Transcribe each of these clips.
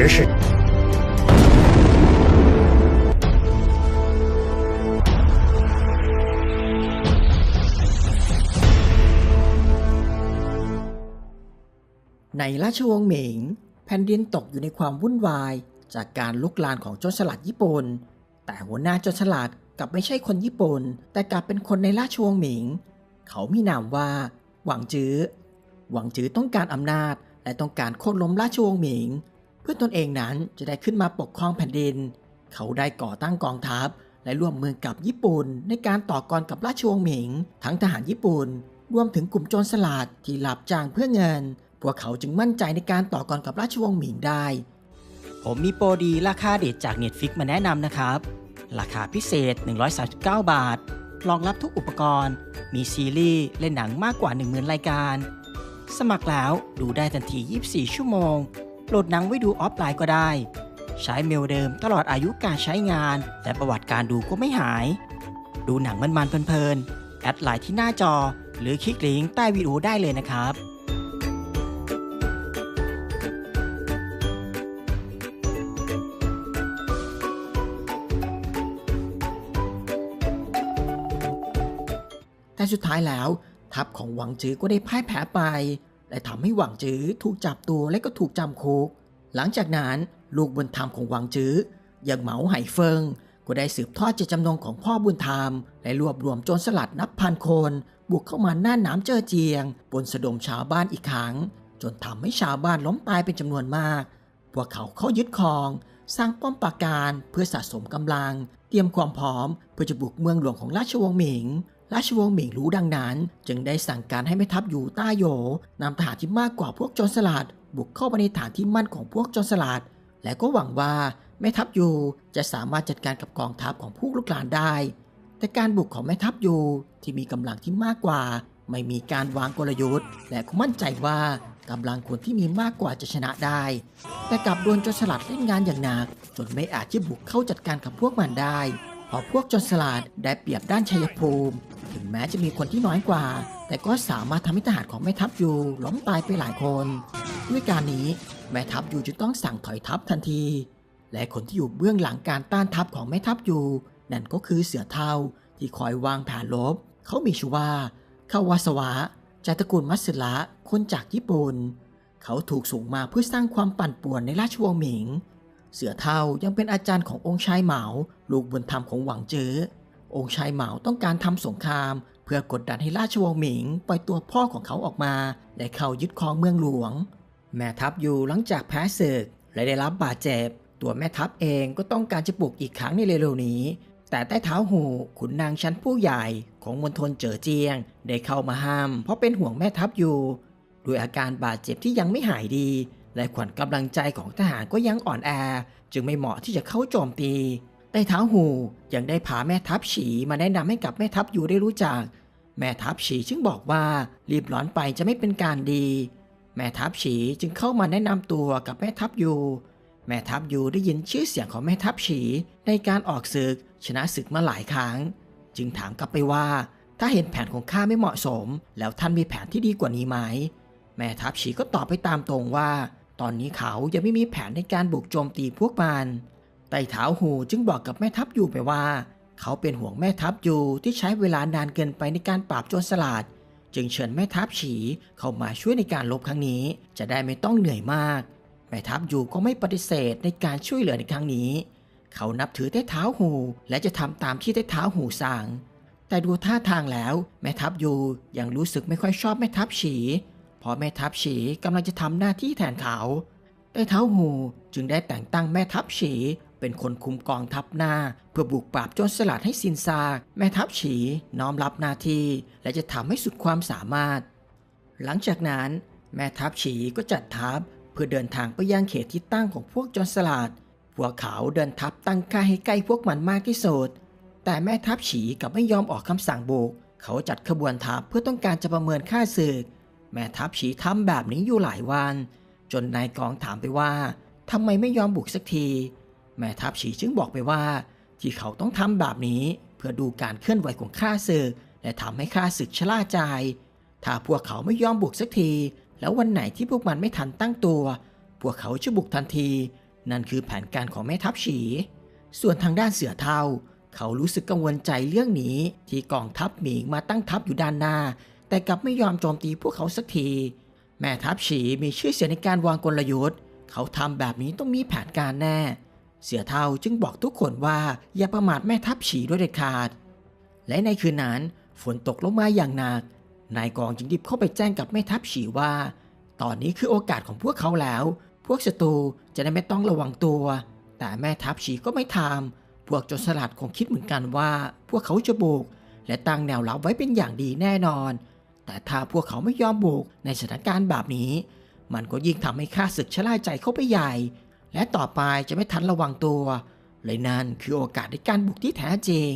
实是。ในราชวงศ์หมิง แผ่นดินตกอยู่ในความวุ่นวาย จากการลุกลานของโจรสลัดญี่ปุ่น แต่หัวหน้าโจรสลัดกลับไม่ใช่คนญี่ปุ่น แต่กลับเป็นคนในราชวงศ์หมิง เขามีนามว่า หวังจื้อ หวังจื้อต้องการอำนาจและต้องการโค่นล้มราชวงศ์หมิง พื่อตนเองนั้นจะได้ขึ้นมาปกครองแผ่นดิน เขาได้ก่อตั้งกองทัพ และร่วมมือกับญี่ปุ่น ในการต่อกรกับราชวงศ์หมิง ทั้งทหารญี่ปุ่น รวมถึงกลุ่มโจรสลัดที่หลับจ้างเพื่อเงิน พวกเขาจึงมั่นใจในการต่อกรกับราชวงศ์หมิงได้ ผมมีโปรดีราคาเด็ดจาก Netflix มาแนะนำนะครับ ราคาพิเศษ 139 บาท รองรับทุกอุปกรณ์ มีซีรีส์เล่นหนังมากกว่า 10,000 รายการ สมัครแล้วดูได้ทันที 24 ชั่วโมง โหลดหนังไว้ดูออฟไลน์ก็ได้ ใช้เมลเดิมตลอดอายุการใช้งานแต่ประวัติการดูก็ไม่หาย ดูหนังมันๆเพลินๆ แอดไลน์ที่หน้าจอ หรือคลิกลิงก์ใต้วิดีโอได้เลยนะครับแต่สุดท้ายแล้วทัพของหวังจื้อก็ได้พ่ายแพ้ไป และทำให้หวังจื้อถูกจับตัวและก็ถูกจำคุก หลังจากนั้นลูกบุญธรรมของหวังจื้ออย่างเหมาไหเฟิง ก็ได้สืบทอดเจตจำนงของพ่อบุญธรรม และรวบรวมโจรสลัดนับพันคน บุกเข้ามาหน้าน้ำเจอเจียง บนสะดมชาวบ้านอีกครั้ง จนทำให้ชาวบ้านล้มตายเป็นจำนวนมาก พวกเขาเข้ายึดครอง สร้างป้อมปราการเพื่อสะสมกำลัง เตรียมความพร้อมเพื่อจะบุกเมืองหลวงของราชวงศ์หมิง ราชวงศ์หมิงรู้ดังนั้น จึงได้สั่งการให้แม่ทัพอยู่ต้าโยนำทหารที่มากกว่าพวกโจรสลัดบุกเข้าไปในฐานที่มั่นของพวกโจรสลัดและก็หวังว่าแม่ทัพยูจะสามารถจัดการกับกองทัพของผู้ลุกลานได้ แต่การบุกของแม่ทัพยูที่มีกำลังที่มากกว่า ไม่มีการวางกลยุทธ์ และก็มั่นใจว่ากำลังคนที่มีมากกว่าจะชนะได้ แต่กลับโดนจรสลัดเล่นงานอย่างหนัก จนไม่อาจจะบุกเข้าจัดการกับพวกมันได้ เพราะพวกจรสลัดได้เปรียบด้านชัยภูมิ ถึงแม้จะมีคนที่น้อยกว่า แต่ก็สามารถทำให้ทหารของแม่ทัพยูล้มตายไปหลายคน ด้วยการนี้แม่ทัพยูจึงต้องสั่งถอยทัพทันที และคนที่อยู่เบื้องหลังการต้านทัพของแม่ทัพยูนั่นก็คือเสือเทาที่คอยวางแผนลบ เขามีชื่อว่าคาวาสวะจากตระกูลมัตสึระคนจากญี่ปุ่น เขาถูกส่งมาเพื่อสร้างความปั่นป่วนในราชวงศ์หมิง เสือเทายังเป็นอาจารย์ขององค์ชายเหมา ลูกบุญธรรมของหวังเจ๋อองค์ชายเหมาต้องการทำสงคราม เพื่อกดดันให้ราชวงศ์หมิงปล่อยตัวพ่อของเขาออกมา และเข้ายึดครองเมืองหลวง แม่ทัพอยู่หลังจากแพ้ศึกและได้รับบาดเจ็บ ตัวแม่ทัพเองก็ต้องการจะปลุกอีกครั้งในเร็วๆนี้ แต่ใต้เท้าหูขุนนางชั้นผู้ใหญ่ของมณฑลเจ๋อเจียง ได้เข้ามาห้าม เพราะเป็นห่วงแม่ทัพอยู่ด้วยอาการบาดเจ็บที่ยังไม่หายดี และขวัญกำลังใจของทหารก็ยังอ่อนแอ จึงไม่เหมาะที่จะเข้าโจมตี ใต้เท้าหูยังได้พาแม่ทัพฉีมาแนะนำให้กับแม่ทัพอยู่ได้รู้จัก แม่ทัพฉีจึงบอกว่ารีบร้อนไปจะไม่เป็นการดี แม่ทัพฉีจึงเข้ามาแนะนำตัวกับแม่ทัพยูแม่ทัพยูได้ยินชื่อเสียงของแม่ทัพฉีในการออกศึกชนะศึกมาหลายครั้ง จึงถามกลับไปว่า ถ้าเห็นแผนของข้าไม่เหมาะสม แล้วท่านมีแผนที่ดีกว่านี้ไหม แม่ทัพฉีก็ตอบไปตามตรงว่า ตอนนี้เขายังไม่มีแผนในการบุกโจมตีพวกมัน ไต่เท้าหูจึงบอกกับแม่ทัพยูไปว่า เขาเป็นห่วงแม่ทัพยูที่ใช้เวลานานเกินไปในการปราบโจรสลัดจึงเชิญแม่ทัพฉีเข้ามาช่วยในการลบครั้งนี้ จะได้ไม่ต้องเหนื่อยมาก แม่ทัพยูก็ไม่ปฏิเสธในการช่วยเหลือในครั้งนี้ เขานับถือใต้เท้าหูและจะทำตามที่ใต้เท้าหูสั่งแต่ดูท่าทางแล้ว แม่ทัพยูยังรู้สึกไม่ค่อยชอบแม่ทัพฉีเพราะแม่ทัพฉีกำลังจะทำหน้าที่แทนเขาใต้เท้าหูจึงได้แต่งตั้งแม่ทัพฉี เป็นคนคุมกองทัพหน้า เพื่อบุกปราบโจรสลัดให้สินซากแม่ทัพฉีน้อมรับหน้าที่ และจะทำให้สุดความสามารถ หลังจากนั้น แม่ทัพฉีก็จัดทัพเพื่อเดินทางไปยังเขตที่ตั้งของพวกโจรสลัดพวกเขาเดินทัพตั้งค่ายให้ใกล้พวกมันมากที่สุดแต่แม่ทัพฉีกับไม่ยอมออกคำสั่งบุกเขาจัดขบวนทัพเพื่อต้องการจะประเมินค่าศึก แม่ทัพฉีทำแบบนี้อยู่หลายวัน จนนายกองถามไปว่าทำไมไม่ยอมบุกสักที แม่ทัพฉีจึงบอกไปว่า ที่เขาต้องทำแบบนี้เพื่อดูการเคลื่อนไหวของข้าศึกและทำให้ข้าศึกชะล่าใจ ถ้าพวกเขาไม่ยอมบุกสักที แล้ววันไหนที่พวกมันไม่ทันตั้งตัว พวกเขาจะบุกทันที นั่นคือแผนการของแม่ทัพฉี ส่วนทางด้านเสือเทาเขารู้สึกกังวลใจเรื่องนี้ ที่กองทัพหมิงมาตั้งทัพอยู่ด้านหน้า แต่กลับไม่ยอมโจมตีพวกเขาสักที แม่ทัพฉีมีชื่อเสียงในการวางกลยุทธ์ เขาทำแบบนี้ต้องมีแผนการแน่ เสือเทาจึงบอกทุกคนว่าอย่าประมาทแม่ทัพฉีด้วยเด็ดขาด และในคืนนั้นฝนตกลงมาอย่างหนัก นายกองจึงรีบเข้าไปแจ้งกับแม่ทัพฉีว่า ตอนนี้คือโอกาสของพวกเขาแล้ว พวกศัตรูจะได้ไม่ต้องระวังตัว แต่แม่ทัพฉีก็ไม่ทำพวกโจรสลัดคงคิดเหมือนกันว่า พวกเขาจะบุกและตั้งแนวรับไว้เป็นอย่างดีแน่นอน แต่ถ้าพวกเขาไม่ยอมบุกในสถานการณ์แบบนี้ มันก็ยิ่งทำให้ข้าศึกชะล่าใจเข้าไปใหญ่ และต่อไปจะไม่ทันระวังตัว เลยนั่นคือโอกาสในการบุกที่แท้จริง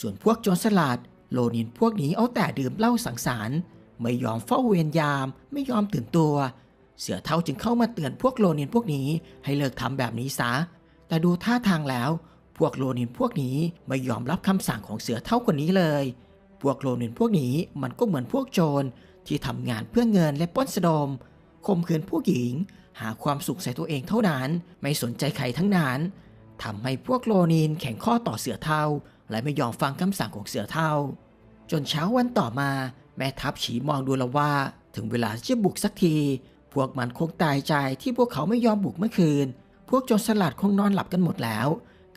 ส่วนพวกโจรสลัดโลนินพวกนี้เอาแต่ดื่มเหล้าสังสรรค์ไม่ยอมเฝ้าเวรยามไม่ยอมตื่นตัว เสือเท่าจึงเข้ามาเตือนพวกโลนินพวกนี้ให้เลิกทำแบบนี้ซะ แต่ดูท่าทางแล้ว พวกโลนินพวกนี้ไม่ยอมรับคำสั่งของเสือเท่าคนนี้เลย พวกโลนินพวกนี้มันก็เหมือนพวกโจรที่ทำงานเพื่อเงินและปล้นสะดมข่มขืนผู้หญิง หาความสุขใส่ตัวเองเท่านั้น ไม่สนใจใครทั้งนั้นทำให้พวกโลนินแข่งข้อต่อเสือเท่า และไม่ยอมฟังคำสั่งของเสือเท่า จนเช้าวันต่อมา แม่ทัพฉีมองดูแล้วว่า ถึงเวลาที่จะบุกสักที พวกมันคงตายใจที่พวกเขาไม่ยอมบุกเมื่อคืน พวกโจรสลัดคงนอนหลับกันหมดแล้ว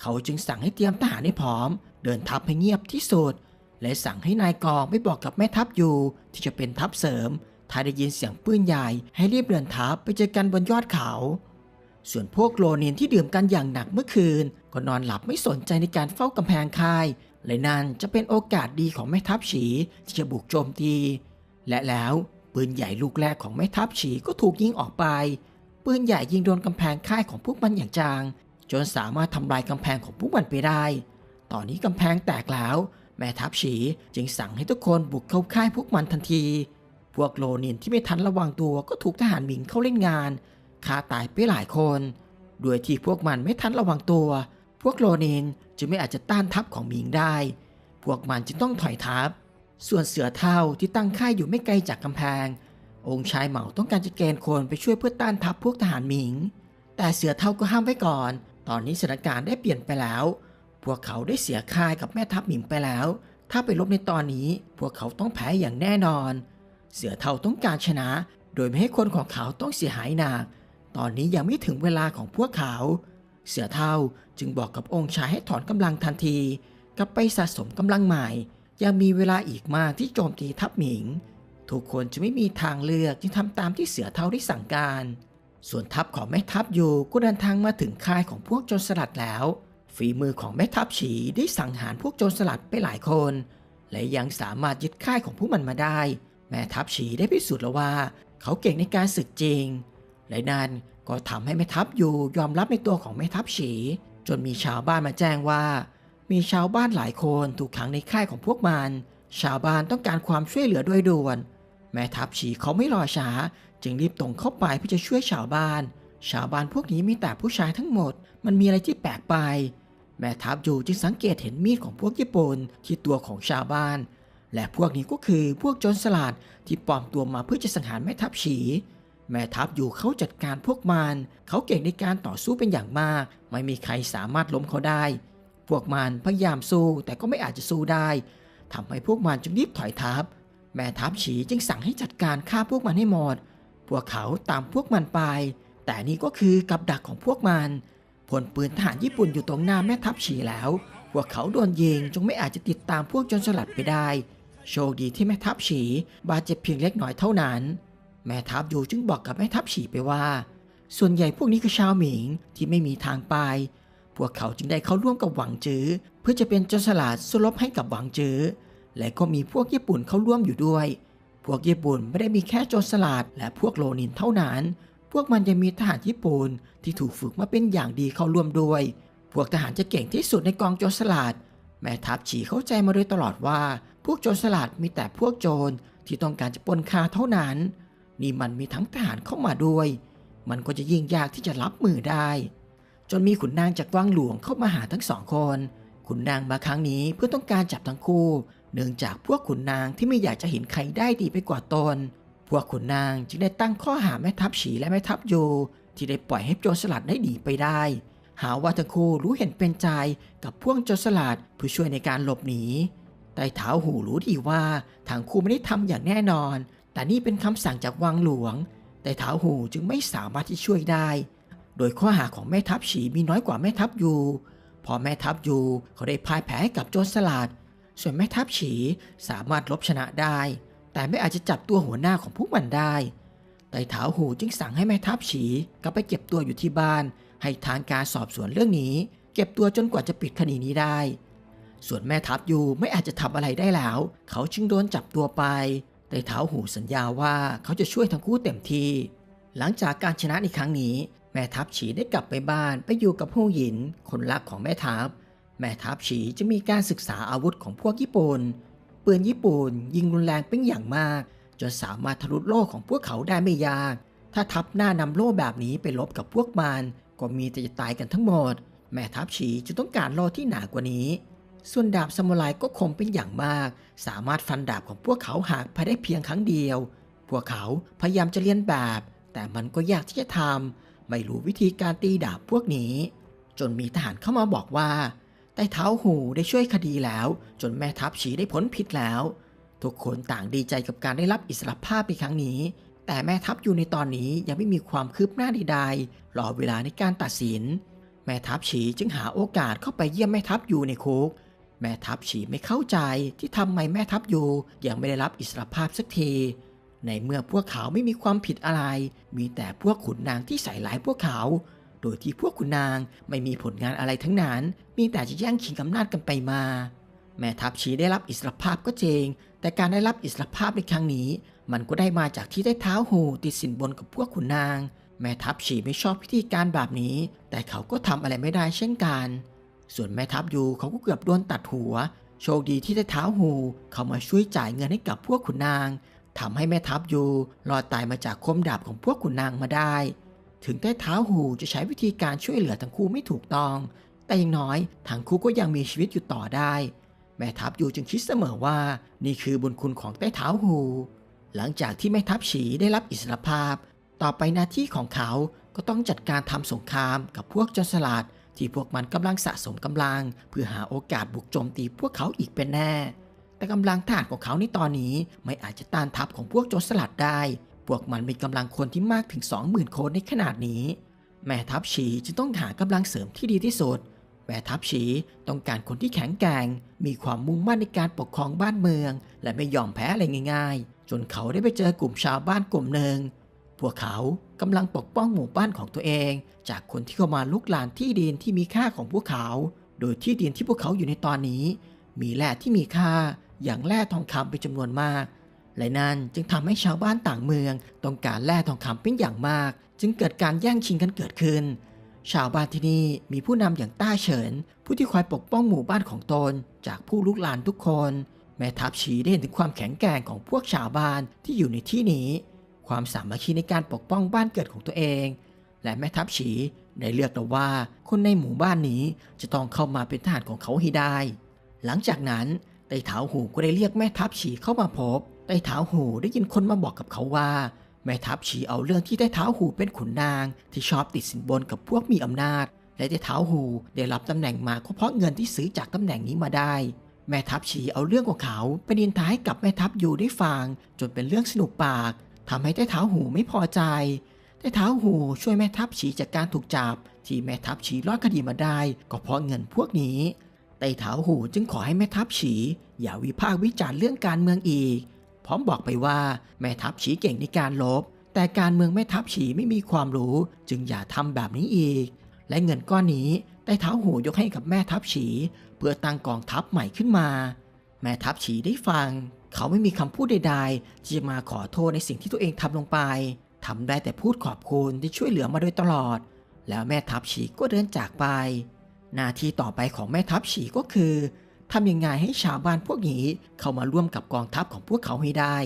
เขาจึงสั่งให้เตรียมทหารให้พร้อม เดินทัพให้เงียบที่สุดและสั่งให้นายกองไม่บอกกับแม่ทัพอยู่ที่จะเป็นทัพเสริม ถ้าได้ยินเสียงปืนใหญ่ให้รีบเดินทัพไปเจอกันบนยอดเขา ส่วนพวกโลนินที่ดื่มกันอย่างหนักเมื่อคืน ก็นอนหลับไม่สนใจในการเฝ้ากำแพงค่ายและนั่นจะเป็นโอกาสดีของแม่ทัพฉีที่จะบุกโจมตี และแล้วปืนใหญ่ลูกแรกของแม่ทัพฉีก็ถูกยิงออกไป ปืนใหญ่ยิงโดนกำแพงค่ายของพวกมันอย่างจางจนสามารถทำลายกำแพงของพวกมันไปได้ ตอนนี้กำแพงแตกแล้ว แม่ทัพฉีจึงสั่งให้ทุกคนบุกเข้าค่ายพวกมันทันที พวกโลนินที่ไม่ทันระวังตัวก็ถูกทหารหมิงเข้าเล่นงานฆ่าตายไปหลายคนโดยที่พวกมันไม่ทันระวังตัว พวกโลนินจึงไม่อาจจะต้านทัพของหมิงได้ พวกมันจึงต้องถอยทัพ ส่วนเสือเท่าที่ตั้งค่ายอยู่ไม่ไกลจากกำแพง องค์ชายเหมาต้องการจะเกณฑ์คนไปช่วยเพื่อต้านทัพพวกทหารหมิง แต่เสือเท่าก็ห้ามไว้ก่อน ตอนนี้สถานการณ์ได้เปลี่ยนไปแล้ว พวกเขาได้เสียค่ายกับแม่ทัพหมิงไปแล้ว ถ้าไปรบในตอนนี้ พวกเขาต้องแพ้อย่างแน่นอน เสือเท่าต้องการชนะ โดยไม่ให้คนของเขาต้องเสียหายหนัก ตอนนี้ยังไม่ถึงเวลาของพวกเขา เสือเท่าจึงบอกกับองค์ชายให้ถอนกำลังทันทีกลับไปสะสมกำลังใหม่ ยังมีเวลาอีกมากที่โจมตีทัพหมิง ทุกคนจะไม่มีทางเลือกจึงทำตามที่เสือเท่าได้สั่งการ ส่วนทัพของแม่ทัพอยู่ก็เดินทางมาถึงค่ายของพวกโจรสลัดแล้ว ฝีมือของแม่ทัพฉีได้สังหารพวกโจรสลัดไปหลายคน และยังสามารถยึดค่ายของพวกมันมาได้ แม่ทัพฉีได้พิสูจน์แล้วว่า เขาเก่งในการศึกจริง และนั่นก็ทำให้แม่ทัพอยู่ยอมรับในตัวของแม่ทัพฉี จนมีชาวบ้านมาแจ้งว่า มีชาวบ้านหลายคนถูกขังในค่ายของพวกมัน ชาวบ้านต้องการความช่วยเหลือโดยด่วน แม่ทัพฉีเขาไม่รอช้า จึงรีบตรงเข้าไปเพื่อจะช่วยชาวบ้าน ชาวบ้านพวกนี้มีแต่ผู้ชายทั้งหมด มันมีอะไรที่แปลกไป แม่ทัพอยู่จึงสังเกตเห็นมีดของพวกญี่ปุ่นที่ตัวของชาวบ้าน และพวกนี้ก็คือพวกโจรสลัดที่ปลอมตัวมาเพื่อจะสังหารแม่ทัพฉี แม่ทัพอยู่เขาจัดการพวกมัน เขาเก่งในการต่อสู้เป็นอย่างมาก ไม่มีใครสามารถล้มเขาได้ พวกมันพยายามสู้แต่ก็ไม่อาจจะสู้ได้ทำให้พวกมันจึงรีบถอยทัพ แม่ทัพฉีจึงสั่งให้จัดการฆ่าพวกมันให้หมด พวกเขาตามพวกมันไป แต่นี่ก็คือกับดักของพวกมันพลปืนทหารญี่ปุ่นอยู่ตรงหน้าแม่ทัพฉีแล้วพวกเขาโดนยิงจงไม่อาจจะติดตามพวกโจรสลัดไปได้ โชคดีที่แม่ทัพฉีบาดเจ็บเพียงเล็กน้อยเท่านั้น แม่ทัพอยู่จึงบอกกับแม่ทัพฉีไปว่า ส่วนใหญ่พวกนี้คือชาวหมิงที่ไม่มีทางไป พวกเขาจึงได้เข้าร่วมกับหวังจื้อเพื่อจะเป็นโจรสลัดสู้รบให้กับหวังจื้อและก็มีพวกญี่ปุ่นเข้าร่วมอยู่ด้วย พวกญี่ปุ่นไม่ได้มีแค่โจรสลัดและพวกโลนินเท่านั้น พวกมันยังมีทหารญี่ปุ่นที่ถูกฝึกมาเป็นอย่างดีเข้าร่วมด้วย พวกทหารจะเก่งที่สุดในกองโจรสลัดแม่ทัพฉีเข้าใจมาโดยตลอดว่า วกโจรสลัดมีแต่พวกโจรที่ต้องการจะปนคาเท่านั้น นี่มันมีทั้งทหารเข้ามาด้วย มันก็จะยิ่งยากที่จะรับมือได้ จนมีขุนนางจากวังหลวงเข้ามาหาทั้งสองคนขุนนางมาครั้งนี้เพื่อต้องการจับทั้งคู่ เนื่องจากพวกขุนนางที่ไม่อยากจะเห็นใครได้ดีไปกว่าตน พวกขุนนางจึงได้ตั้งข้อหาแม่ทัพฉีและแม่ทัพโย ที่ได้ปล่อยให้โจรสลัดได้หนีไปได้ หาว่าทั้งคู่รู้เห็นเป็นใจกับพวกโจรสลัดเพื่อช่วยในการหลบหนี ไต่เท้าหูรู้ดีว่าทางคู่ไม่ได้ทำอย่างแน่นอน แต่นี่เป็นคำสั่งจากวังหลวงแต่เท้าหูจึงไม่สามารถที่ช่วยได้ โดยข้อหาของแม่ทัพฉีมีน้อยกว่าแม่ทัพยูพอแม่ทัพยูเขาได้พ่ายแพ้ให้กับโจรสลัด ส่วนแม่ทัพฉีสามารถลบชนะได้ แต่ไม่อาจจะจับตัวหัวหน้าของพวกมันได้ไต่เท้าหูจึงสั่งให้แม่ทัพฉีกลับไปเก็บตัวอยู่ที่บ้าน ให้ทางการสอบสวนเรื่องนี้ เก็บตัวจนกว่าจะปิดคดีนี้ได้ ส่วนแม่ทัพยูไม่อาจจะทำอะไรได้แล้ว เขาจึงโดนจับตัวไปไต่เท้าหูสัญญาว่าเขาจะช่วยทั้งคู่เต็มที่ หลังจากการชนะในครั้งนี้ แม่ทัพฉีได้กลับไปบ้านไปอยู่กับผู้หญิงคนรักของแม่ทัพ แม่ทัพฉีจะมีการศึกษาอาวุธของพวกญี่ปุ่นปืนญี่ปุ่นยิงรุนแรงเป็นอย่างมาก จนสามารถทะลุโล่ของพวกเขาได้ไม่ยาก ถ้าทัพหน้านำโล่แบบนี้ไปลบกับพวกมัน ก็มีแต่จะตายกันทั้งหมด แม่ทัพฉีจะต้องการโล่ที่หนากว่านี้ ส่วนดาบซามูไรก็คมเป็นอย่างมาก สามารถฟันดาบของพวกเขาหักภายได้เพียงครั้งเดียว พวกเขาพยายามจะเรียนแบบ แต่มันก็ยากที่จะทำไม่รู้วิธีการตีดาบพวกนี้ จนมีทหารเข้ามาบอกว่าใต้เท้าหูได้ช่วยคดีแล้ว จนแม่ทัพฉีได้พ้นผิดแล้ว ทุกคนต่างดีใจกับการได้รับอิสรภาพในครั้งนี้ แต่แม่ทัพอยู่ในตอนนี้ยังไม่มีความคืบหน้าใดๆรอเวลาในการตัดสิน แม่ทัพฉีจึงหาโอกาสเข้าไปเยี่ยมแม่ทัพอยู่ในคุก แม่ทัพฉีไม่เข้าใจที่ทำไมแม่ทัพอยู่ยังไม่ได้รับอิสรภาพสักที ในเมื่อพวกเขาไม่มีความผิดอะไร มีแต่พวกขุนนางที่ใส่ร้ายพวกเขา โดยที่พวกขุนนางไม่มีผลงานอะไรทั้งนั้น มีแต่จะแย่งชิงอำนาจกันไปมา แม่ทัพชีได้รับอิสรภาพก็จริง แต่การได้รับอิสรภาพในครั้งนี้ มันก็ได้มาจากที่ได้เท้าหูติดสินบนกับพวกขุนนาง แม่ทัพชีไม่ชอบพิธีการแบบนี้ แต่เขาก็ทำอะไรไม่ได้เช่นกัน ส่วนแม่ทัพยูเขาก็เกือบโดนตัดหัว โชคดีที่ได้เท้าหูเขามาช่วยจ่ายเงินให้กับพวกขุนนางทำให้แม่ทัพยูรอดตายมาจากคมดาบของพวกขุนนางมาได้ ถึงใต้เท้าหูจะใช้วิธีการช่วยเหลือทั้งคู่ไม่ถูกต้อง แต่อย่างน้อยทั้งคู่ก็ยังมีชีวิตอยู่ต่อได้ แม่ทัพยูจึงคิดเสมอว่า นี่คือบุญคุณของใต้เท้าหูหลังจากที่แม่ทัพฉีได้รับอิสรภาพ ต่อไปหน้าที่ของเขาก็ต้องจัดการทำสงครามกับพวกจรสลัด ที่พวกมันกำลังสะสมกำลัง เพื่อหาโอกาสบุกโจมตีพวกเขาอีกเป็นแน่ แต่กำลังทหารของเขาในตอนนี้ไม่อาจจะต้านทัพของพวกโจรสลัดได้ พวกมันมีกำลังคนที่มากถึง 20,000คนในขนาดนี้ แม่ทัพฉีจึงต้องหากำลังเสริมที่ดีที่สุดแม่ทัพฉีต้องการคนที่แข็งแกร่ง มีความมุ่งมั่นในการปกครองบ้านเมือง และไม่ยอมแพ้อะไรง่าย ๆ จนเขาได้ไปเจอกลุ่มชาวบ้านกลุ่มหนึ่งพวกเขา กำลังปกป้องหมู่บ้านของตัวเอง จากคนที่เข้ามาลุกลานที่ดินที่มีค่าของพวกเขา โดยที่ดินที่พวกเขาอยู่ในตอนนี้ มีแร่ที่มีค่าอย่างแร่ทองคำเป็นจำนวนมาก และนั่นจึงทำให้ชาวบ้านต่างเมือง ต้องการแร่ทองคำเป็นอย่างมาก จึงเกิดการแย่งชิงกันเกิดขึ้น ชาวบ้านที่นี่มีผู้นำอย่างต้าเฉิน ผู้ที่คอยปกป้องหมู่บ้านของตน จากผู้ลุกลานทุกคน แม่ทัพชีได้เห็นถึงความแข็งแกร่งของพวกชาวบ้านที่อยู่ในที่นี้ ความสามัคคีในการปกป้องบ้านเกิดของตัวเอง และแม่ทัพฉีได้เลือกแล้วว่าคนในหมู่บ้านนี้จะต้องเข้ามาเป็นทหารของเขาให้ได้ หลังจากนั้นไต่เท้าหูก็ได้เรียกแม่ทัพฉีเข้ามาพบไต่เท้าหูได้ยินคนมาบอกกับเขาว่า แม่ทัพฉีเอาเรื่องที่ไต้เท้าหูเป็นขุนนาง ที่ชอบติดสินบนกับพวกมีอำนาจ และไต้เท้าหูได้รับตำแหน่งมาก็เพราะเงินที่ซื้อจากตำแหน่งนี้มาได้ แม่ทัพฉีเอาเรื่องของเขาไปนินทาให้กับแม่ทัพยูได้ฟังจนเป็นเรื่องสนุกปาก ทำให้ไต้เท้าหูไม่พอใจไต้เท้าหูช่วยแม่ทัพฉีจากการถูกจับ ที่แม่ทัพฉีรอดคดีมาได้ ก็เพราะเงินพวกนี้ไต้เท้าหูจึงขอให้แม่ทัพฉี อย่าวิพากษ์วิจารณ์เรื่องการเมืองอีก พร้อมบอกไปว่าแม่ทัพฉีเก่งในการลบ แต่การเมืองแม่ทัพฉีไม่มีความรู้ จึงอย่าทำแบบนี้อีก และเงินก้อนนี้ไต้เท้าหูยกให้กับแม่ทัพฉี เพื่อตั้งกองทัพใหม่ขึ้นมา แม่ทัพฉีได้ฟัง เขาไม่มีคำพูดใดๆที่จะมาขอโทษในสิ่งที่ตัวเองทำลงไปทำได้แต่พูดขอบคุณที่ช่วยเหลือมาโดยตลอด แล้วแม่ทัพฉีก็เดินจากไป หน้าที่ต่อไปของแม่ทัพฉีก็คือทำยังไงให้ชาวบ้านพวกนี้เข้ามาร่วมกับกองทัพของพวกเขาให้ได้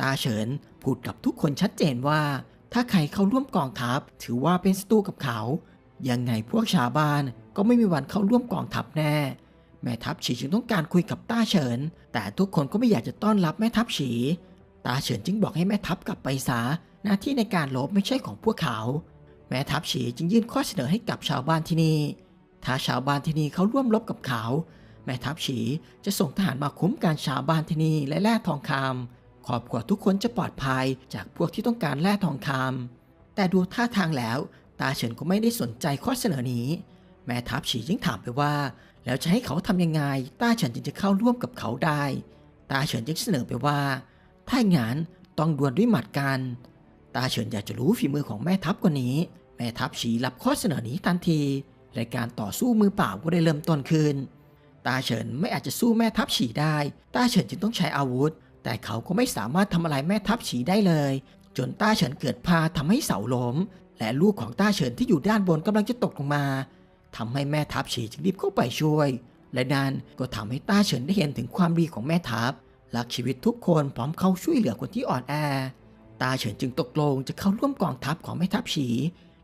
ตาเฉินพูดกับทุกคนชัดเจนว่า ถ้าใครเข้าร่วมกองทัพถือว่าเป็นศัตรูกับเขา ยังไงพวกชาวบ้านก็ไม่มีวันเข้าร่วมกองทัพแน่ แม่ทัพฉีจึงต้องการคุยกับต้าเฉิน แต่ทุกคนก็ไม่อยากจะต้อนรับแม่ทัพฉี ตาเฉินจึงบอกให้แม่ทัพกลับไปซะหน้าที่ในการลบไม่ใช่ของพวกเขา แม่ทัพฉีจึงยื่นข้อเสนอให้กับชาวบ้านที่นี่ ถ้าชาวบ้านที่นี่เขาร่วมรบกับเขา แม่ทัพฉีจะส่งทหารมาคุ้มกันชาวบ้านที่นี่และแร่ทองคำครอบครัวทุกคนจะปลอดภัยจากพวกที่ต้องการแร่ทองคำแต่ดูท่าทางแล้ว ตาเฉินก็ไม่ได้สนใจข้อเสนอนี้ แม่ทัพฉีจึงถามไปว่า แล้วจะให้เขาทำยังไงต้าเฉินจึงจะเข้าร่วมกับเขาได้ตาเฉินจึงเสนอไปว่า ถ้าอย่างนั้นต้องดวลด้วยหมัดกัน ตาเฉินอยากจะรู้ฝีมือของแม่ทัพกว่านี้ แม่ทัพฉีรับข้อเสนอนี้ทันทีและการต่อสู้มือเปล่าก็ได้เริ่มต้นขึ้น ตาเฉินไม่อาจจะสู้แม่ทัพฉีได้ ตาเฉินจึงต้องใช้อาวุธ แต่เขาก็ไม่สามารถทำอะไรแม่ทัพฉีได้เลย จนต้าเฉินเกิดพาทำให้เสาล้ม และลูกของต้าเฉินที่อยู่ด้านบนกำลังจะตกลงมา ทำให้แม่ทัพฉีจึงรีบเข้าไปช่วย และนั่นก็ทำให้ต้าเฉินได้เห็นถึงความดีของแม่ทัพรักชีวิตทุกคนพร้อมเข้าช่วยเหลือคนที่อ่อนแอตาเฉินจึงตกลงจะเข้าร่วมกองทัพของแม่ทัพฉี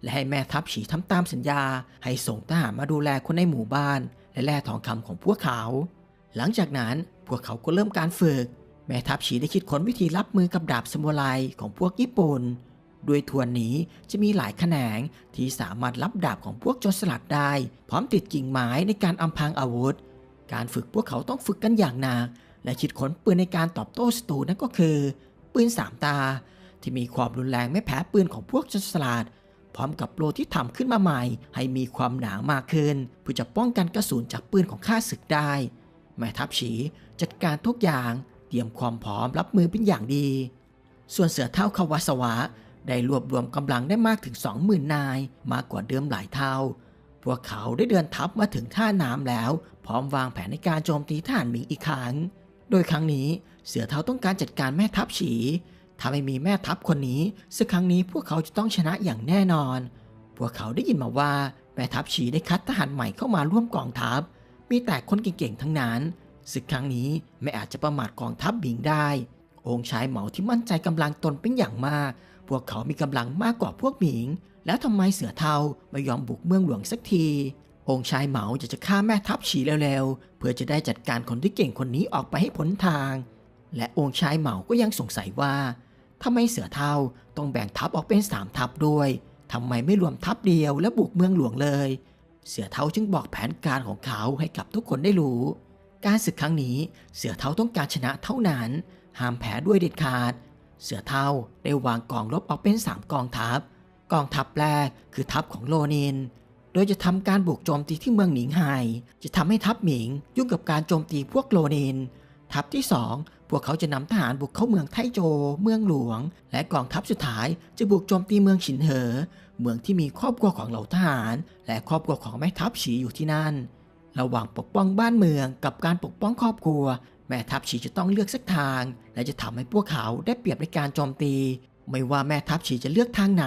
และให้แม่ทัพฉีทำตามสัญญา ให้ส่งทหารมาดูแลคนในหมู่บ้าน และแร่ทองคำของพวกเขา หลังจากนั้นพวกเขาก็เริ่มการฝึก แม่ทัพฉีได้คิดค้นวิธีรับมือกับดาบสมุไรของพวกญี่ปุ่น โดยทวนนี้จะมีหลายแขนงที่สามารถรับดาบของพวกโจรสลัดได้ พร้อมติดกิ่งไม้ในการอำพรางอาวุธ การฝึกพวกเขาต้องฝึกกันอย่างหนัก และคิดค้นปืนในการตอบโต้ศัตรูนั่นก็คือ ปืนสามตา ที่มีความรุนแรงไม่แพ้ปืนของพวกโจรสลัดพร้อมกับโลที่ทำขึ้นมาใหม่ ให้มีความหนามากขึ้นเพื่อจะป้องกันกระสุนจากปืนของข้าศึกได้แม่ทัพฉีจัดการทุกอย่างเตรียมความพร้อมรับมือเป็นอย่างดี ส่วนเสือเท่าคาวาสวะ ได้รวบรวมกำลังได้มากถึง 20,000 นาย มากกว่าเดิมหลายเท่า พวกเขาได้เดินทัพมาถึงท่าน้ำแล้ว พร้อมวางแผนในการโจมตีทหารหมิงอีกครั้ง โดยครั้งนี้เสือเท่าต้องการจัดการแม่ทัพฉี ถ้าไม่มีแม่ทัพคนนี้ซึ่งครั้งนี้พวกเขาจะต้องชนะอย่างแน่นอน พวกเขาได้ยินมาว่าแม่ทัพฉีได้คัดทหารใหม่เข้ามาร่วมกองทัพ มีแต่คนเก่งๆทั้งนั้นศึกครั้งนี้ไม่อาจจะประมาทกองทัพบิงได้ องค์ชายเหมาที่มั่นใจกำลังตนเป็นอย่างมาก พวกเขามีกำลังมากกว่าพวกหมิง แล้วทำไมเสือเทาไม่ยอมบุกเมืองหลวงสักที องค์ชายเหมาจะจะฆ่าแม่ทัพฉีเร็วๆ เพื่อจะได้จัดการคนที่เก่งคนนี้ออกไปให้พ้นทาง และองค์ชายเหมาก็ยังสงสัยว่าทำไมเสือเทาต้องแบ่งทัพออกเป็นสามทัพด้วยทำไมไม่รวมทัพเดียวและบุกเมืองหลวงเลย เสือเทาจึงบอกแผนการของเขาให้กับทุกคนได้รู้ การศึกครั้งนี้เสือเทาต้องการชนะเท่านั้น ห้ามแพ้ด้วยเด็ดขาด เสือเทาได้วางกองรบออกเป็น 3 กองทัพ กองทัพแรกคือทัพของโลนิน โดยจะทำการบุกโจมตีที่เมืองหนิงไฮจะทำให้ทัพหมิงยุ่งกับการโจมตีพวกโลนิน ทัพที่ 2 พวกเขาจะนำทหารบุกเข้าเมืองไทโจ เมืองหลวง และกองทัพสุดท้ายจะบุกโจมตีเมืองฉินเหอ เมืองที่มีครอบครัวของเหล่าทหาร และครอบครัวของแม่ทัพฉีอยู่ที่นั่น ระหว่างปกป้องบ้านเมืองกับการปกป้องครอบครัว แม่ทัพฉีจะต้องเลือกสักทาง และจะทำให้พวกเขาได้เปรียบในการโจมตี ไม่ว่าแม่ทัพฉีจะเลือกทางไหน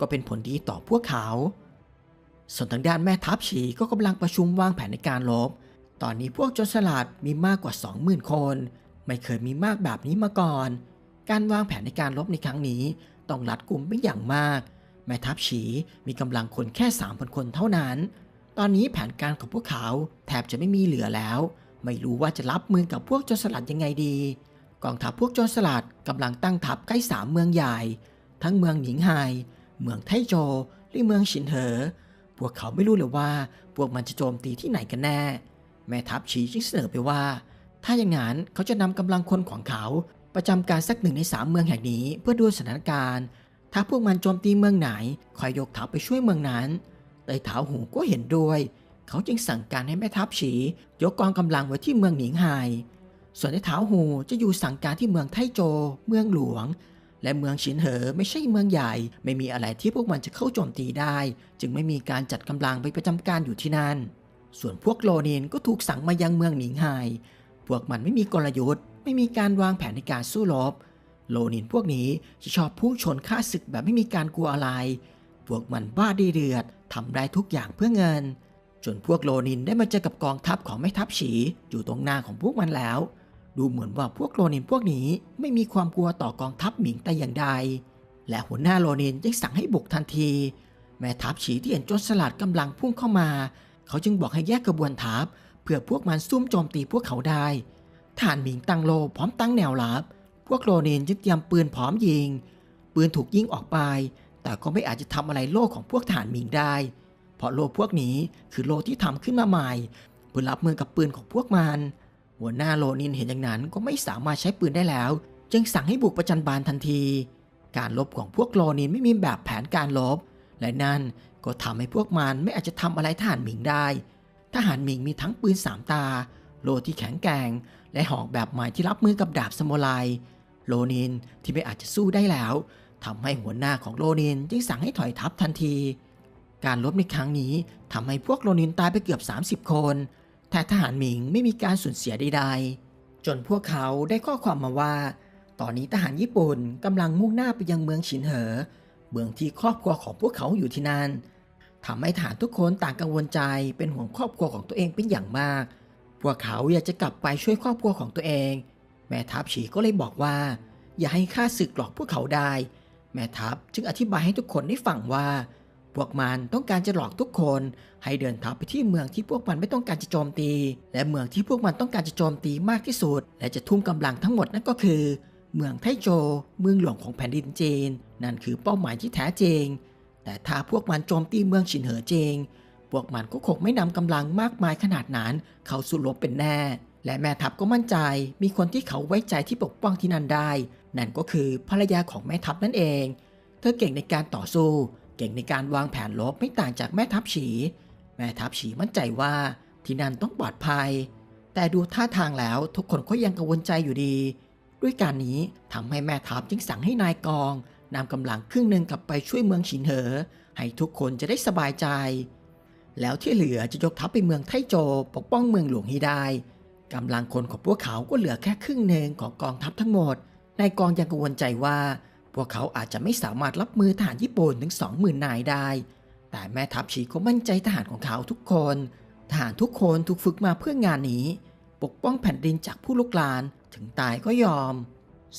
ก็เป็นผลดีต่อพวกเขา ส่วนทางด้านแม่ทัพฉีก็กำลังประชุมวางแผนในการลบตอนนี้พวกโจรสลัดมีมากกว่า 20,000 คน ไม่เคยมีมากแบบนี้มาก่อน การวางแผนในการลบในครั้งนี้ ต้องรัดกุมเป็นอย่างมาก แม่ทัพฉีมีกำลังคนแค่3,000คนเท่านั้น ตอนนี้แผนการของพวกเขาแทบจะไม่มีเหลือแล้ว ไม่รู้ว่าจะรับมือกับพวกโจรสลัดยังไงดี กองทัพพวกโจรสลัดกำลังตั้งทัพใกล้สามเมืองใหญ่ ทั้งเมืองหนิงไฮ เมืองไทโจและเมืองชินเหอ พวกเขาไม่รู้เลยว่าพวกมันจะโจมตีที่ไหนกันแน่ แม่ทัพฉีจึงเสนอไปว่า ถ้าอย่างนั้นเขาจะนำกำลังคนของเขา ประจำการสักหนึ่งในสามเมืองแห่งนี้เพื่อดูสถานการณ์ ถ้าพวกมันโจมตีเมืองไหนคอยยกทัพไปช่วยเมืองนั้นไต่เท้าหูก็เห็นด้วย เขาจึงสั่งการให้แม่ทัพฉียกกองกำลังไว้ที่เมืองหนิงไฮส่วนไอ้เท้าหูจะอยู่สั่งการที่เมืองไทโจ เมืองหลวง และเมืองฉินเหอไม่ใช่เมืองใหญ่ ไม่มีอะไรที่พวกมันจะเข้าโจมตีได้ จึงไม่มีการจัดกำลังไปประจำการอยู่ที่นั่น ส่วนพวกโลนินก็ถูกสั่งมายังเมืองหนิงไฮพวกมันไม่มีกลยุทธ์ ไม่มีการวางแผนในการสู้รบ โลนินพวกนี้จะชอบพุ่งชนฆ่าศึกแบบไม่มีการกลัวอะไร พวกมันบ้าดีเดือดทำได้ทุกอย่างเพื่อเงิน จนพวกโลนินได้มาเจอกับกองทัพของแม่ทัพฉีอยู่ตรงหน้าของพวกมันแล้ว ดูเหมือนว่าพวกโลนินพวกนี้ไม่มีความกลัวต่อกองทัพหมิงแต่อย่างใด และหัวหน้าโลนินจึงสั่งให้บุกทันที แม่ทัพฉีที่เห็นโจรสลัดกำลังพุ่งเข้ามา เขาจึงบอกให้แยกกระบวนทัพเพื่อพวกมันซุ่มโจมตีพวกเขาได้ทหารหมิงตั้งโลพร้อมตั้งแนวรับ พวกโลนินจึงเตรียมปืนพร้อมยิง ปืนถูกยิงออกไป แต่ก็ไม่อาจจะทำอะไรโล่ของพวกทหารหมิงได้ เพราะโลพวกนี้คือโลที่ทำขึ้นมาใหม่เพื่อรับมือกับปืนของพวกมัน หัวหน้าโลนินเห็นอย่างนั้นก็ไม่สามารถใช้ปืนได้แล้ว จึงสั่งให้บุกประจันบานทันที การลบของพวกโลนินไม่มีแบบแผนการลบ และนั่นก็ทำให้พวกมันไม่อาจจะทำอะไรทหารหมิงได้ทหารหมิงมีทั้งปืนสามตา โลที่แข็งแกร่ง และหอกแบบใหม่ที่รับมือกับดาบสมุไรโลนินที่ไม่อาจจะสู้ได้แล้วทำให้หัวหน้าของโลนินจึงสั่งให้ถอยทัพทันที การลบในครั้งนี้ทำให้พวกโลนินตายไปเกือบ 30 คน แต่ทหารหมิงไม่มีการสูญเสียใดๆ จนพวกเขาได้ข้อความมาว่า ตอนนี้ทหารญี่ปุ่นกำลังมุ่งหน้าไปยังเมืองฉินเหอ เมืองที่ครอบครัวของพวกเขาอยู่ที่นั่นทำให้ทหารทุกคนต่างกังวลใจเป็นห่วงครอบครัวของตัวเองเป็นอย่างมาก พวกเขาอยากจะกลับไปช่วยครอบครัวของตัวเอง แม่ทัพฉีก็เลยบอกว่า อย่าให้ข้าศึกหลอกพวกเขาได้ แม่ทัพจึงอธิบายให้ทุกคนได้ฟังว่า พวกมันต้องการจะหลอกทุกคน ให้เดินทัพไปที่เมืองที่พวกมันไม่ต้องการจะโจมตี และเมืองที่พวกมันต้องการจะโจมตีมากที่สุด และจะทุ่มกำลังทั้งหมดนั่นก็คือ เมืองไทโจ เมืองหลวงของแผ่นดินจีน นั่นคือเป้าหมายที่แท้จริง แต่ถ้าพวกมันโจมตีเมืองฉินเหอจริง พวกมันก็คงไม่นำกำลังมากมายขนาดนั้น เขาสู่รบเป็นแน่ และแม่ทัพก็มั่นใจ มีคนที่เขาไว้ใจที่ปกป้องที่นั่นได้ นั่นก็คือภรรยาของแม่ทัพนั่นเอง เธอเก่งในการต่อสู้ เก่งในการวางแผนรบไม่ต่างจากแม่ทัพฉี แม่ทัพฉีมั่นใจว่าที่นั่นต้องปลอดภัย แต่ดูท่าทางแล้วทุกคนก็ยังกังวลใจอยู่ดี ด้วยการนี้ทำให้แม่ทัพจึงสั่งให้นายกองนำกำลังครึ่งหนึ่งกลับไปช่วยเมืองฉินเหอ ให้ทุกคนจะได้สบายใจ แล้วที่เหลือจะยกทัพไปเมืองไทโจปกป้องเมืองหลวงให้ได้กำลังคนของพวกเขาก็เหลือแค่ครึ่งหนึ่งของกองทัพทั้งหมดนายกองยังกังวลใจว่า พวกเขาอาจจะไม่สามารถรับมือทหารญี่ปุ่นถึงสองหมื่นนายได้ แต่แม่ทัพฉีก็มั่นใจทหารของเขาทุกคน ทหารทุกคนถูกฝึกมาเพื่องานนี้ ปกป้องแผ่นดินจากผู้ลุกลานถึงตายก็ยอม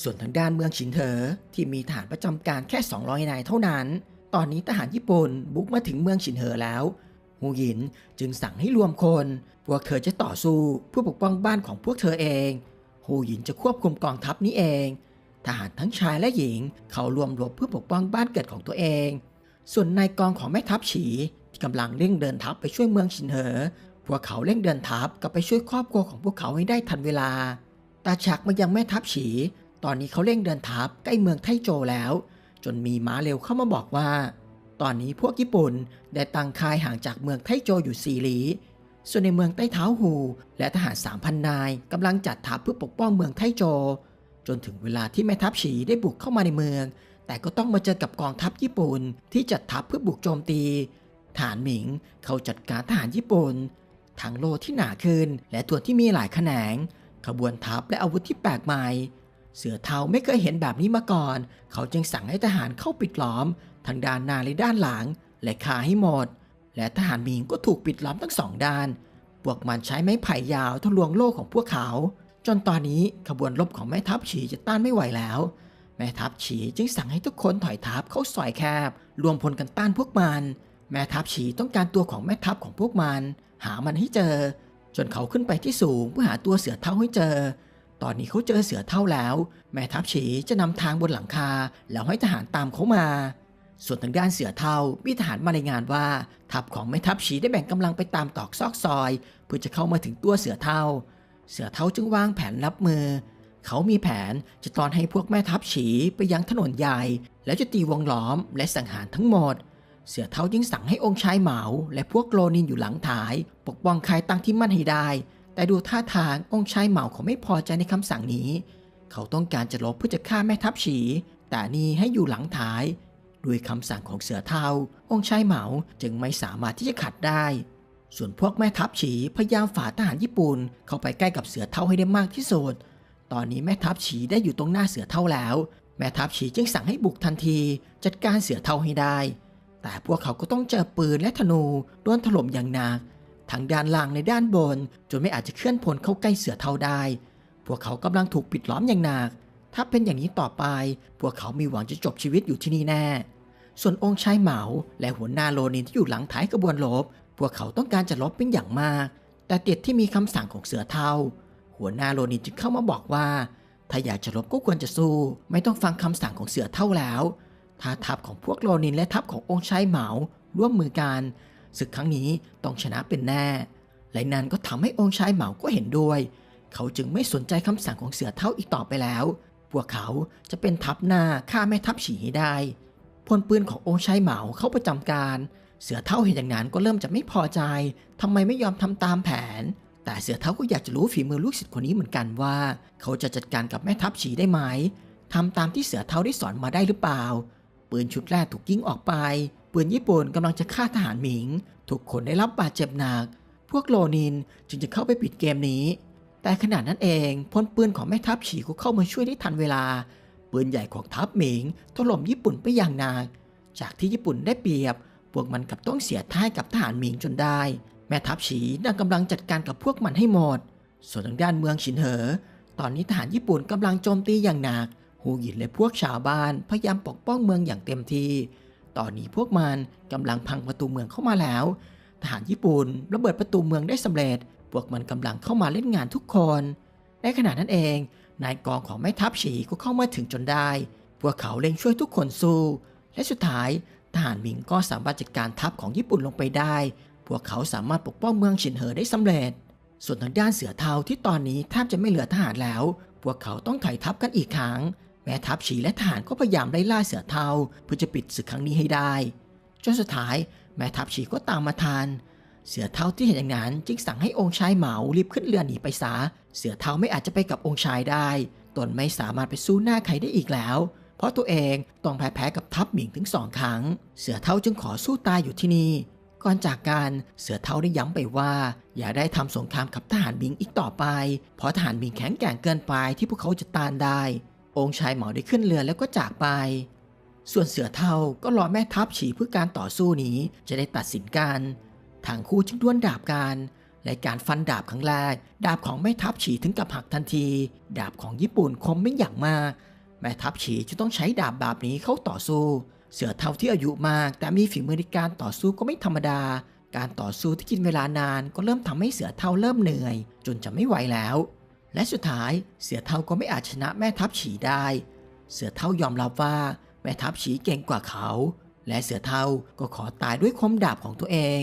ส่วนทางด้านเมืองฉินเถอที่มีทหารประจำการแค่ 200 นายเท่านั้น ตอนนี้ทหารญี่ปุ่นบุกมาถึงเมืองฉินเหอแล้วหูหยินจึงสั่งให้รวมคน พวกเธอจะต่อสู้เพื่อปกป้องบ้านของพวกเธอเองหูหยินจะควบคุมกองทัพนี้เอง ทหารทั้งชายและหญิง เขารวมรบเพื่อปกป้องบ้านเกิดของตัวเอง ส่วนนายกองของแม่ทัพฉีที่กำลังเร่งเดินทัพไปช่วยเมืองฉินเหอ พวกเขาเร่งเดินทัพกลับไปช่วยครอบครัวของพวกเขาให้ได้ทันเวลา ตาฉักมายังแม่ทัพฉี ตอนนี้เขาเร่งเดินทัพใกล้เมืองไทโจแล้ว จนมีม้าเร็วเข้ามาบอกว่า ตอนนี้พวกญี่ปุ่นได้ตั้งค่ายห่างจากเมืองไทโจอยู่สี่ลีส่วนในเมืองใต้เท้าหู และทหาร3,000นายกำลังจัดทัพเพื่อปกป้องเมืองไทโจ จนถึงเวลาที่แม่ทัพฉีได้บุกเข้ามาในเมือง แต่ก็ต้องมาเจอกับกองทัพญี่ปุ่นที่จัดทัพเพื่อบุกโจมตีทหารหมิงเขาจัดการทหารญี่ปุ่นทั้งโลที่หนาขึ้น และตัวที่มีหลายแขนง ขบวนทัพและอาวุธที่แปลกใหม่ เสือเทาไม่เคยเห็นแบบนี้มาก่อน เขาจึงสั่งให้ทหารเข้าปิดล้อม ทางด้านหน้าและด้านหลัง และคาให้หมด และทหารหมิงก็ถูกปิดล้อมทั้งสองด้าน พวกมันใช้ไม้ไผ่ยาวทะลวงโลกของพวกเขา จนตอนนี้ขบวนรบของแม่ทัพฉีจะต้านไม่ไหวแล้ว แม่ทัพฉีจึงสั่งให้ทุกคนถอยทัพเข้าซอยแคบ รวมพลกันต้านพวกมัน แม่ทัพฉีต้องการตัวของแม่ทัพของพวกมัน หามันให้เจอ จนเขาขึ้นไปที่สูงเพื่อหาตัวเสือเท่าให้เจอ ตอนนี้เขาเจอเสือเท่าแล้ว แม่ทัพฉีจะนำทางบนหลังคาแล้วให้ทหารตามเขามา ส่วนทางด้านเสือเท่ามีทหารมารายงานว่าทัพของแม่ทัพฉีได้แบ่งกำลังไปตามตอกซอกซอย เพื่อจะเข้ามาถึงตัวเสือเท่า เสือเท่าจึงวางแผนรับมือ เขามีแผนจะตอนให้พวกแม่ทัพฉีไปยังถนนใหญ่ แล้วจะตีวงล้อมและสังหารทั้งหมด เสือเท่าจึงสั่งให้องค์ชายเหมาและพวกโกลนินอยู่หลังถ่าย ปกป้องใครตั้งที่มั่นให้ได้ แต่ดูท่าทางองค์ชายเหมาเขาไม่พอใจในคำสั่งนี้ เขาต้องการจะลบเพื่อจะฆ่าแม่ทัพฉี แต่นี่ให้อยู่หลังท้าย ด้วยคำสั่งของเสือเทาองค์ชายเหมาจึงไม่สามารถที่จะขัดได้ ส่วนพวกแม่ทัพฉีพยายามฝ่าทหารญี่ปุ่นเข้าไปใกล้กับเสือเท่าให้ได้มากที่สุด ตอนนี้แม่ทัพฉีได้อยู่ตรงหน้าเสือเท่าแล้ว แม่ทัพฉีจึงสั่งให้บุกทันที จัดการเสือเท่าให้ได้ แต่พวกเขาก็ต้องเจอปืนและธนูโดนถล่มอย่างหนักทั้งด้านล่างในด้านบน จนไม่อาจจะเคลื่อนพลเข้าใกล้เสือเท่าได้ พวกเขากำลังถูกปิดล้อมอย่างหนัก ถ้าเป็นอย่างนี้ต่อไป พวกเขามีหวังจะจบชีวิตอยู่ที่นี่แน่ส่วนองค์ชายเหมาและหัวหน้าโลนินที่อยู่หลังท้ายกระบวนรบ พวกเขาต้องการจะลบเป็นอย่างมาก แต่เติดที่มีคำสั่งของเสือเทาหัวหน้าโลนินจึงเข้ามาบอกว่า ถ้าอยากจะลบก็ควรจะสู้ ไม่ต้องฟังคำสั่งของเสือเท่าแล้วถ้าทัพของพวกโลนินและทัพขององค์ชายเหมาร่วมมือกันศึกครั้งนี้ต้องชนะเป็นแน่และนันก็ทำให้องค์ชายเหมาก็เห็นด้วย เขาจึงไม่สนใจคำสั่งของเสือเท่าอีกต่อไปแล้ว พวกเขาจะเป็นทัพหน้าฆ่าแม่ทัพฉีให้ได้พลปืนขององค์ชายเหมาเข้าประจำการ เสือเท่าเห็นอย่างนั้นก็เริ่มจะไม่พอใจทำไมไม่ยอมทำตามแผน แต่เสือเท่าก็อยากจะรู้ฝีมือลูกศิษย์คนนี้เหมือนกันว่า เขาจะจัดการกับแม่ทัพฉีได้ไหมทำตามที่เสือเท่าได้สอนมาได้หรือเปล่า ปืนชุดแรกถูกยิงออกไป ปืนญี่ปุ่นกำลังจะฆ่าทหารหมิง ทุกคนได้รับบาดเจ็บหนัก พวกโลนินจึงจะเข้าไปปิดเกมนี้ แต่ขณะนั้นเองพลปืนของแม่ทัพฉีก็เข้ามาช่วยได้ทันเวลา ปืนใหญ่ของทัพหมิงถล่มญี่ปุ่นไปอย่างหนัก จากที่ญี่ปุ่นได้เปรียบ พวกมันกับต้องเสียท่ายกับทหารหมิงจนได้ แม่ทัพฉีดังกำลังจัดการกับพวกมันให้หมด ส่วนทางด้านเมืองฉินเหอ ตอนนี้ทหารญี่ปุ่นกำลังโจมตีอย่างหนัก ฮูหยินและพวกชาวบ้านพยายามปกป้องเมืองอย่างเต็มที่ ตอนนี้พวกมันกำลังพังประตูเมืองเข้ามาแล้ว ทหารญี่ปุ่นระเบิดประตูเมืองได้สำเร็จ พวกมันกำลังเข้ามาเล่นงานทุกคน ในขณะนั้นเอง นายกองของแม่ทัพฉีก็เข้ามาถึงจนได้ พวกเขาเร่งช่วยทุกคนสู้ และสุดท้าย ทหารหมิงก็สามารถจัดการทัพของญี่ปุ่นลงไปได้ พวกเขาสามารถปกป้องเมืองฉินเหอได้สำเร็จ ส่วนทางด้านเสือเทาที่ตอนนี้แทบจะไม่เหลือทหารแล้ว พวกเขาต้องถอยทัพกันอีกครั้ง แม้ทัพฉีและทหารก็พยายามไล่ล่าเสือเทาเพื่อจะปิดศึกครั้งนี้ให้ได้ จนสุดท้ายแม่ทัพฉีก็ตามมาทันเสือเทาที่เห็นอย่างนั้นจึงสั่งให้องค์ชายเหมารีบขึ้นเรือหนีไปซะ เสือเทาไม่อาจจะไปกับองค์ชายได้ ตนไม่สามารถไปสู้หน้าใครได้อีกแล้ว ราะตัวเองต้องแพ้แพ้กับทัพหมิงถึงสองครั้ง เสือเทาจึงขอสู้ตายอยู่ที่นี่ ก่อนจากการเสือเทาได้ย้ำไปว่า อย่าได้ทำสงครามกับทหารหมิงอีกต่อไป เพราะทหารหมิงแข็งแกร่งเกินไปที่พวกเขาจะต้านได้ องค์ชายเหมาได้ขึ้นเรือแล้วก็จากไป ส่วนเสือเทาก็รอแม่ทัพฉีเพื่อการต่อสู้นี้จะได้ตัดสินกันทางคู่จึงดวลดาบกันและการฟันดาบครั้งแรก ดาบของแม่ทัพฉีถึงกับหักทันที ดาบของญี่ปุ่นคมไม่อย่างมาก แม่ทัพฉีจะต้องใช้ดาบแบบนี้เข้าต่อสู้ เสือเทาที่อายุมาก แต่มีฝีมือในการต่อสู้ก็ไม่ธรรมดา การต่อสู้ที่กินเวลานานก็เริ่มทำให้เสือเทาเริ่มเหนื่อย จนจะไม่ไหวแล้ว และสุดท้ายเสือเทาก็ไม่อาจชนะแม่ทัพฉีได้ เสือเทายอมรับว่าแม่ทัพฉีเก่งกว่าเขา และเสือเทาก็ขอตายด้วยคมดาบของตัวเอง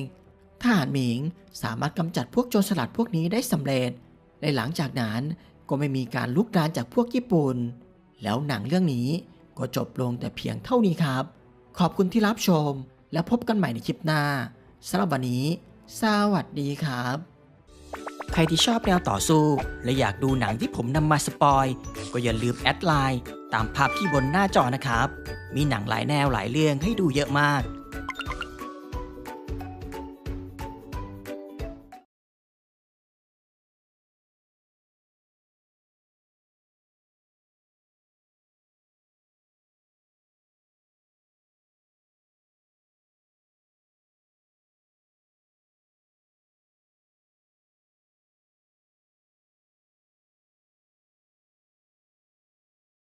ทหารหมิงสามารถกำจัดพวกโจรสลัดพวกนี้ได้สำเร็จ และหลังจากนั้นก็ไม่มีการลุกรานจากพวกญี่ปุ่น แล้วหนังเรื่องนี้ก็จบลงแต่เพียงเท่านี้ครับ ขอบคุณที่รับชม และพบกันใหม่ในคลิปหน้าสำหรับวันนี้ สวัสดีครับ ใครที่ชอบแนวต่อสู้ และอยากดูหนังที่ผมนำมาสปอย ก็อย่าลืมแอดไลน์ตามภาพที่บนหน้าจอนะครับ มีหนังหลายแนวหลายเรื่องให้ดูเยอะมาก